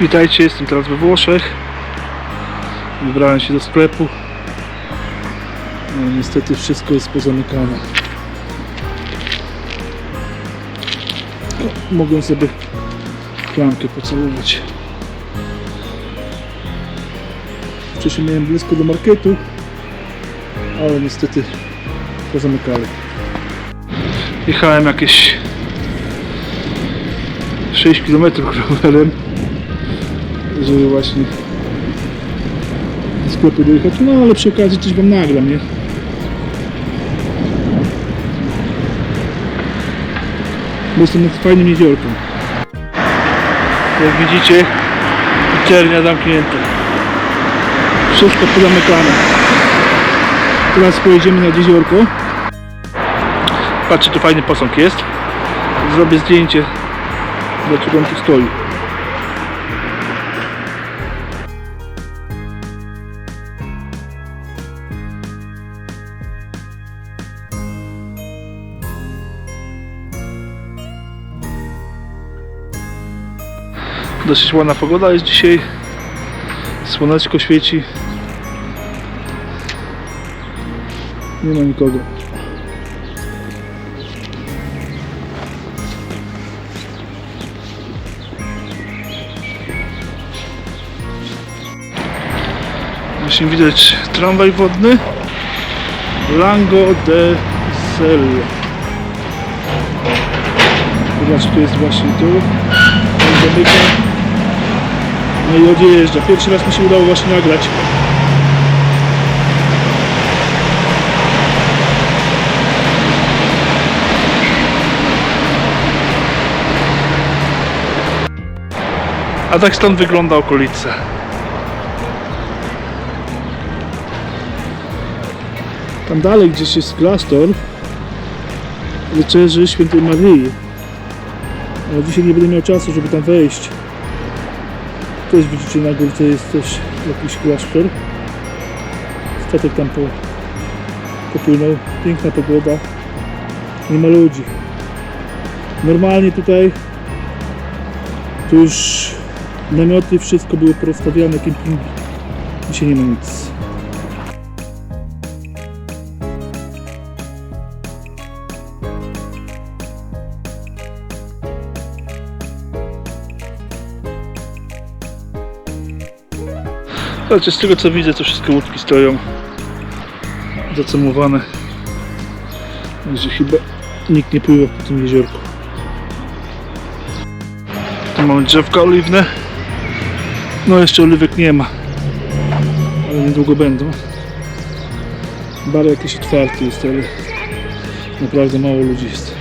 Witajcie, jestem teraz we Włoszech. Wybrałem się do sklepu. No, niestety wszystko jest pozamykane. O, mogłem sobie klamkę pocałować. Wcześniej miałem blisko do marketu, ale niestety pozamykali. Jechałem jakieś 6 km rowerem, żeby właśnie do sklepu dojechać. No ale przy okazji coś wam nagram, nie? Bo jestem nad fajnym jeziorkiem. Jak widzicie, piekarnia zamknięta. Wszystko pozamykane. Teraz pojedziemy nad jeziorko. Patrzcie, tu fajny posąg jest. Zrobię zdjęcie, dlaczego on tu stoi. Dosyć ładna pogoda jest dzisiaj. Słoneczko świeci. Nie ma nikogo. Właśnie widać tramwaj wodny Lango de Sello Zobacz, tu jest właśnie tu No i odjeżdża Pierwszy raz mi się udało właśnie nagrać A tak stąd wygląda okolica. Tam dalej gdzieś jest klasztor Wieczerzy Świętej Maryi. Ale dzisiaj nie będę miał czasu, żeby tam wejść. Też widzicie na górce jest też jakiś klasztor. Statek tam po, popłynął. Piękna pogoda. Nie ma ludzi. Normalnie tutaj tu już namioty, wszystko było porozstawiane, kempingi. Dzisiaj nie ma nic. Znaczy z tego co widzę to wszystkie łódki stoją zacemowane. Także chyba nikt nie pływa po tym jeziorku. Tu mamy drzewka oliwne. No jeszcze oliwek nie ma. Ale niedługo będą. Bar jakiś otwarty jest, ale naprawdę mało ludzi jest.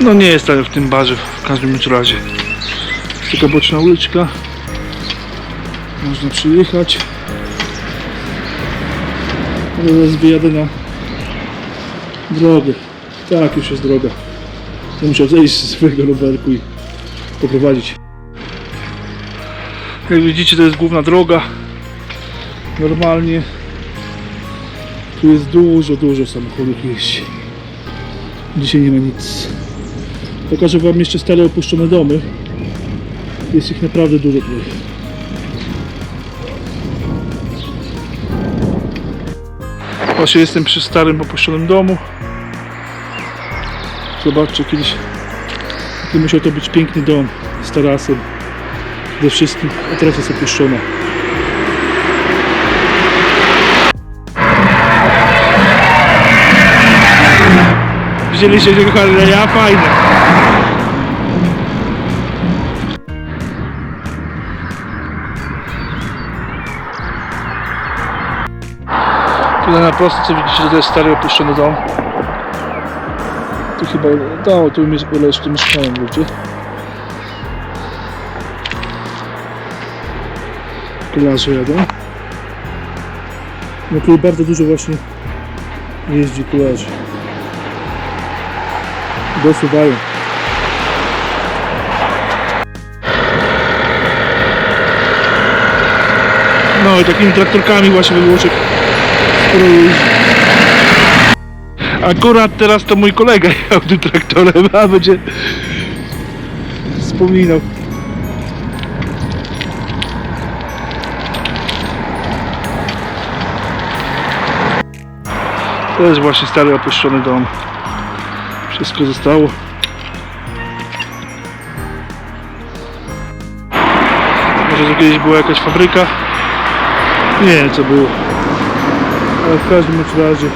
No nie jest jak w tym barze w każdym razie. Jest taka boczna uliczka. Można przyjechać. Teraz wyjadę na drogę. Tak, już jest droga. Ja musiał zejść z swojego rowerku i poprowadzić. Jak widzicie to jest główna droga. Normalnie tu jest dużo, dużo samochodów jeździ. Dzisiaj nie ma nic. Pokażę Wam jeszcze stare opuszczone domy. Jest ich naprawdę dużo tutaj. Właśnie jestem przy starym opuszczonym domu. Zobaczcie, kiedyś jaki musiał to być piękny dom z tarasem. Ze wszystkim, a teraz jest opuszczona. Widzieliście tego Harley'a? Fajne. Tutaj na prosto, co widzicie, to jest stary opuszczony dom. Tu chyba, no, tu mi ile jeszcze mieszkają ludzie. Kolarze jadą. No tutaj bardzo dużo właśnie jeździ kularzy. Dosuwają. No i takimi traktorkami właśnie wyłóczek jeździ. Akurat teraz to mój kolega jechał tym traktorem, a będzie wspominał. To jest właśnie stary opuszczony dom. Wszystko zostało. Może to kiedyś była jakaś fabryka? Nie wiem co było. Ale w każdym razie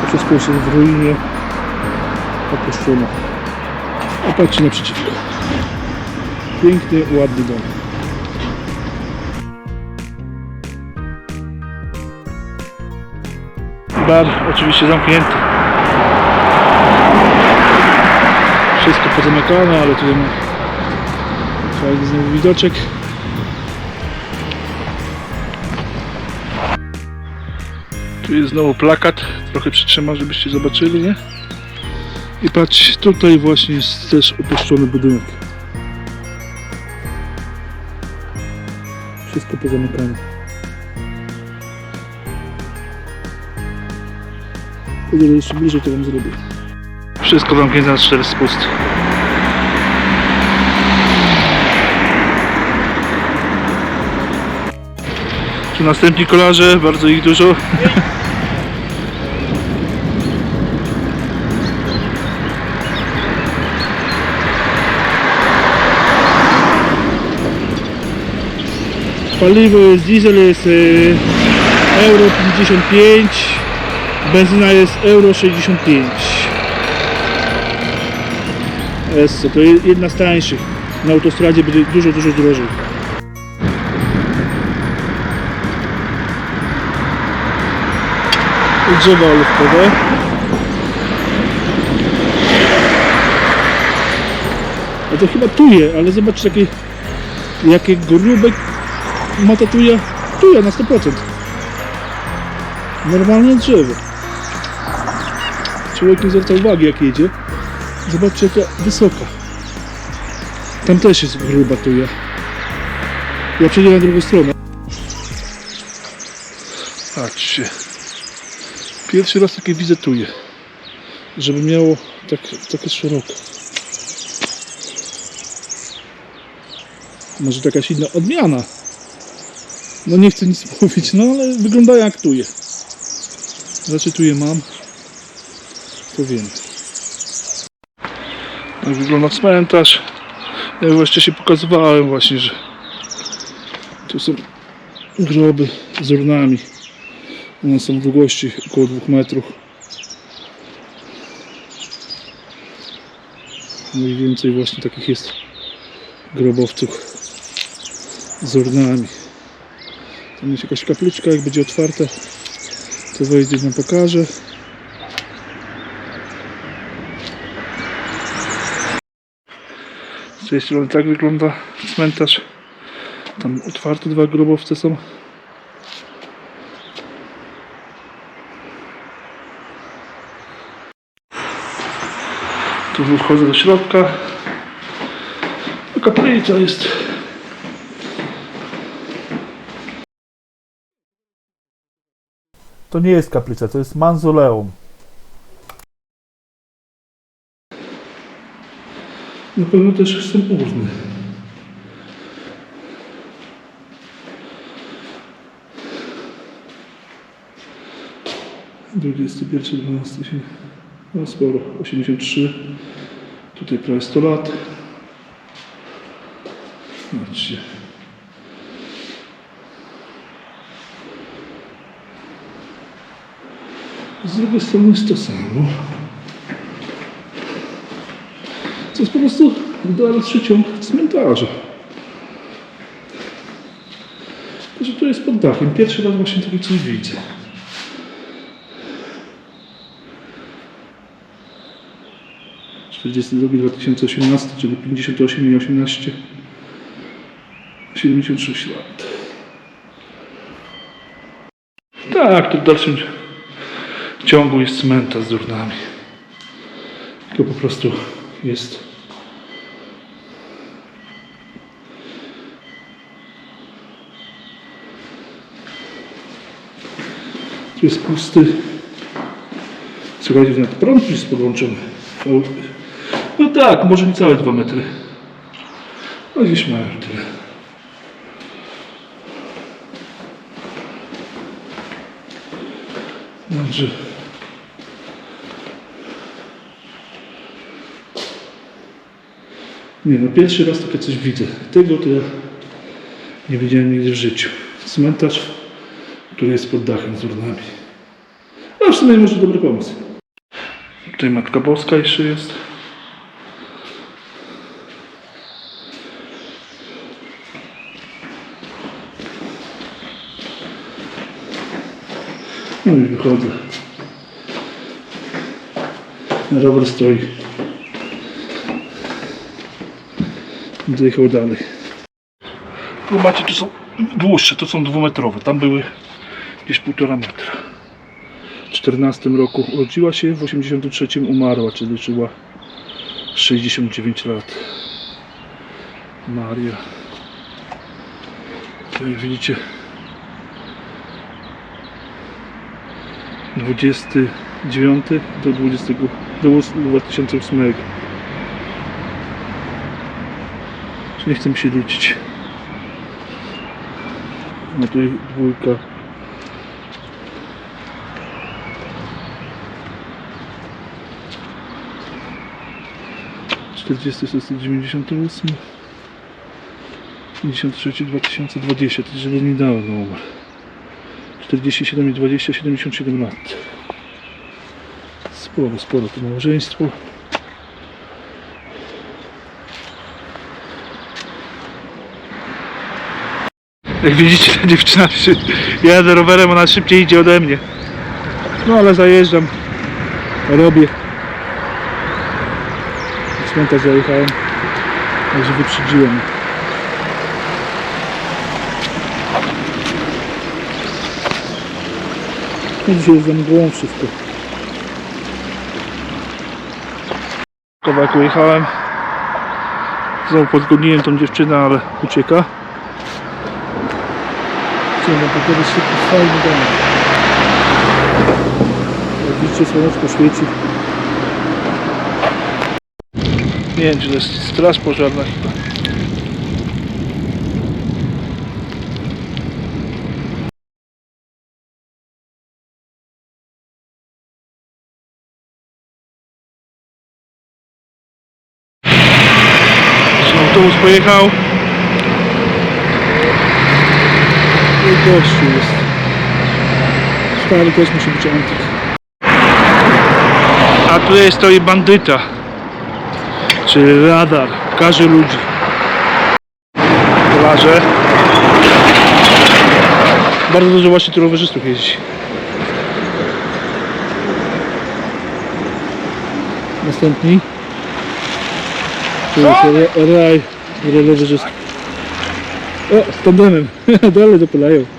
to wszystko jest w ruinie opuszczone. A patrzcie naprzeciwko. Piękny, ładny dom. Bar oczywiście zamknięty. Wszystko pozamykane, ale tutaj ma fajny znowu widoczek. Tu jest znowu plakat, trochę przytrzymam, żebyście zobaczyli, nie? I patrz, tutaj właśnie jest też opuszczony budynek. Wszystko pozamykane. Jeżeli jeszcze bliżej to wam zrobię. Wszystko zamknięte na cztery spusty. Tu następni kolarze, bardzo ich dużo. Paliwo jest diesel jest e, euro 55, benzyna jest euro 65. Jest to je- jedna z tańszych. Na autostradzie będzie dużo, dużo drożej. Drzewa olewkowe. A to chyba tuje, ale zobaczcie jakie, jakie grube ma ta tuja, tuja na 100%. Normalne drzewo. Człowiek nie zwraca uwagi jak jedzie. Zobaczcie jaka wysoka. Tam też jest gruba tuja. Ja przejdę na drugą stronę. Patrzcie. Pierwszy raz takie widzę tuje. Żeby miało tak, takie szerokie. Może to jakaś inna odmiana. No nie chcę nic mówić, no ale wygląda jak. Znaczy tuje mam. To wiem. Tak wygląda cmentarz. Ja właśnie się pokazywałem właśnie, że tu są groby z urnami. One są w długości około 2 metrów. No i więcej właśnie takich jest grobowców z urnami. Tam jest jakaś kapliczka, jak będzie otwarta, to wejdzie wam pokażę. Z tej strony tak wygląda cmentarz. Tam otwarte dwa grobowce są. Tu wchodzę do środka. Kaplica jest. To nie jest kaplica, to jest manzoleum. Na pewno też są urny. Dwudziesty pierwszy, dwunasty się... No sporo, 83. Tutaj prawie 100 lat. Zobaczcie. Z drugiej strony jest to samo. To jest po prostu dalszy ciąg cmentarza. Że tu jest pod dachem. Pierwszy raz właśnie takie coś widzę. Drugi 2018, czyli 58 i 18. 76 lat. Tak, tu w dalszym ciągu jest cmentarz z urnami. Tylko po prostu jest Tu jest pusty. Słuchajcie, nawet prąd jest podłączony. No tak, może niecałe 2 metry. No gdzieś mają tyle. Dobrze. Nie no, pierwszy raz takie coś widzę. Tego to ja nie widziałem nigdy w życiu. Cmentarz, który jest pod dachem z urnami. No w sumie może dobry pomysł. Tutaj Matka Boska jeszcze jest. No i wychodzę. Rower stoi. Będę jechał dalej. Tu macie, tu są dłuższe, to są dwumetrowe. Tam były gdzieś półtora metra. W 14 roku urodziła się, w 83 umarła, czyli żyła 69 lat. Maria. Tutaj widzicie 29 do 20 do 2008. Czy nie chcę mi się liczyć. No tutaj dwójka. Czterdziesty, dziewięćdziesiąty ósmy. 53, 2020, to źle nie dało numer. 47 i 20, 77 lat. Sporo, sporo to małżeństwo. Jak widzicie, ta dziewczyna się jadę rowerem, ona szybciej idzie ode mnie. No ale zajeżdżam, robię. Cmentarz zajechałem, także wyprzedziłem. No dzisiaj jest za mgłą wszystko. Kawałek jechałem. Znowu podgoniłem tą dziewczynę, ale ucieka. Chciałem wam pokazać taki fajny dom. Jak widzicie słoneczko świeci. Nie wiem, czy to jest straż pożarna chyba. Autobus pojechał. I gościu jest. Stary też musi być antyk. A tutaj stoi bandyta. Czyli radar. Każe ludzi. Kolarze. Bardzo dużo właśnie tu rowerzystów jeździ. Następni. Tu jest ra- raj rowerzystów. O, z tandemem. Dalej dopylają.